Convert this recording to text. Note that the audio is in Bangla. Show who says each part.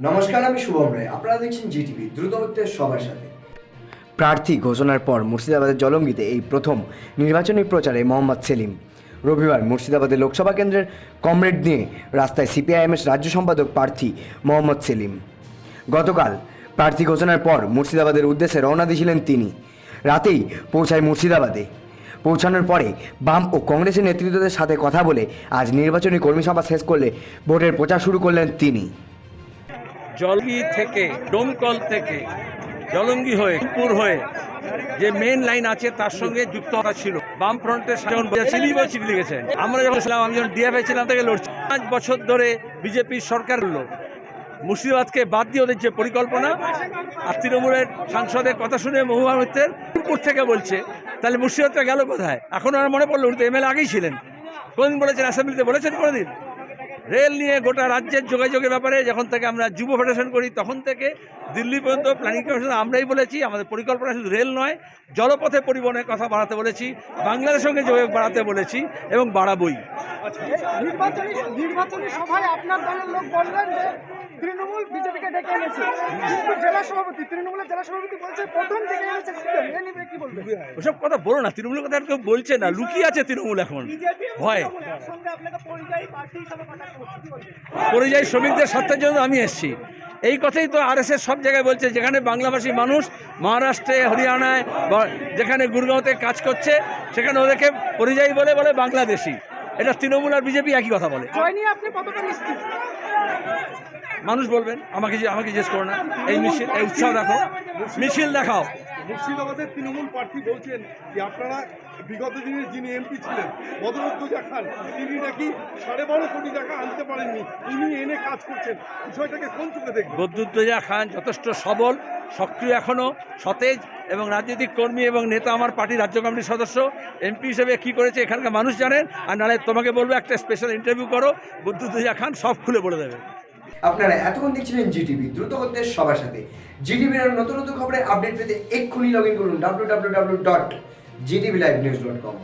Speaker 1: নমস্কার, আমি শুভম রায়। আপনারা দেখছেন জিটিভি সবার সাথে।
Speaker 2: প্রার্থী ঘোষণার পর মুর্শিদাবাদের জলঙ্গিতে এই প্রথম নির্বাচনী প্রচারে মোহাম্মদ সেলিম। রবিবার মুর্শিদাবাদের লোকসভা কেন্দ্রের কমরেড নিয়ে রাস্তায় সিপিআইএমএস রাজ্য সম্পাদক প্রার্থী মোহাম্মদ সেলিম। গতকাল প্রার্থী ঘোষণার পর মুর্শিদাবাদের উদ্দেশ্যে রওনা দিয়েছিলেন তিনি। রাতেই পৌঁছায় মুর্শিদাবাদে। পৌঁছানোর পরে বাম ও কংগ্রেসের নেতৃত্বদের সাথে কথা বলে আজ নির্বাচনী কর্মী সভা শেষ করলে ভোটের প্রচার শুরু করলেন তিনি।
Speaker 3: জলগি থেকে, ডোমকল থেকে, জলঙ্গি হয়ে পুর হয়ে যে মেন লাইন আছে, তার সঙ্গে যুক্ত করা ছিল। বাম ফ্রন্টের যখন বা চিঠি লিখেছেন আমরা যখন ছিলাম, আমি যখন ডিএফআই ছিলাম থেকে লড়ছি। পাঁচ বছর ধরে বিজেপির সরকার হলো। মুর্শিদাবাদকে বাদ দিয়ে ওদের যে পরিকল্পনা, আর তৃণমূলের সাংসদের কথা শুনে মহুয়া মিত্রের উপর থেকে বলছে, তাহলে মুর্শিদাবাদটা গেল কোথায়? এখন আর মনে পড়ল, উনি তো এমএলএ আগেই ছিলেন। কোনদিন বলেছেন? অ্যাসেম্বলিতে বলেছেন কোনোদিন? রেল নিয়ে গোটা রাজ্যের যোগাযোগের ব্যাপারে যখন থেকে আমরা যুব ফেডারেশন করি, তখন থেকে দিল্লি পর্যন্ত প্ল্যানিং কমিশন আমরাই বলেছি, আমাদের পরিকল্পনা শুধু রেল নয়, জলপথে পরিবহনের কথা বাড়াতে বলেছি, বাংলাদেশের সঙ্গে যোগাযোগ বাড়াতে বলেছি এবং বাড়াবই।
Speaker 4: নির্বাচনী নির্বাচনী সভায় আপনার দলের লোক বললেন যে তৃণমূল বিজেপিকে ডেকে এনেছে। কিন্তু জেলা সভাপতি তৃণমূলের জেলা সভাপতি বলছে প্রথম ডেকে এনেছে এ নিয়ে কি বলবেন?
Speaker 3: ওসব কথা বলো না তৃণমূলের কথা আর কেউ বলছে না। লুকিয়ে আছে তৃণমূল এখন। ভয়।
Speaker 4: পরিযায়ী
Speaker 3: শ্রমিকদের স্বার্থের জন্য আমি এসেছি। এই কথাই তো আর সব জায়গায় বলছে যেখানে বাংলাভাষী মানুষ মহারাষ্ট্রে হরিয়ানায় যেখানে গুরগাঁওতে কাজ করছে সেখানে ওদেরকে পরিযায়ী বলে বলে বাংলাদেশি। এটা তৃণমূল আর বিজেপি একই কথা বলে।
Speaker 4: আপনি কতটা নিশ্চিত?
Speaker 3: মানুষ বলবেন আমাকে যে আমাকে জিজ্ঞেস করো না। এই মিছিল এই উৎসাহ দেখো। মিছিল দেখাও।
Speaker 5: মুর্শিদাবাদের তৃণমূল প্রার্থী বলছেন যে আপনারা বিগত দিনে যিনি এমপি ছিলেন বদরুদ্দোজা খান তিনি নাকি সাড়ে বারো কোটি টাকা আনতে পারেননি। ইনি এনে কাজ করছেন। বিষয়টাকে কোন চোখে দেখবেন?
Speaker 3: বদরুদ্দোজা খান যথেষ্ট সবল সক্রিয় এখনও সতেজ এবং রাজনৈতিক কর্মী এবং নেতা আমার পার্টির রাজ্য কমিটির সদস্য। এমপি হিসেবে কি করেছে এখানকার মানুষ জানেন? আর নাহলে তোমাকে বলব একটা স্পেশাল ইন্টারভিউ করো বদরুদ্দোজা খান সব খুলে বলে দেবে।
Speaker 1: আপনারা এতক্ষণ দেখছিলেন জিটিভি দ্রুত হচ্ছে সবার সাথে। জিটিভির নতুন নতুন খবরের আপডেট পেতে এক্ষুনি লগ ইন করুন W W W dot GTV live news dot com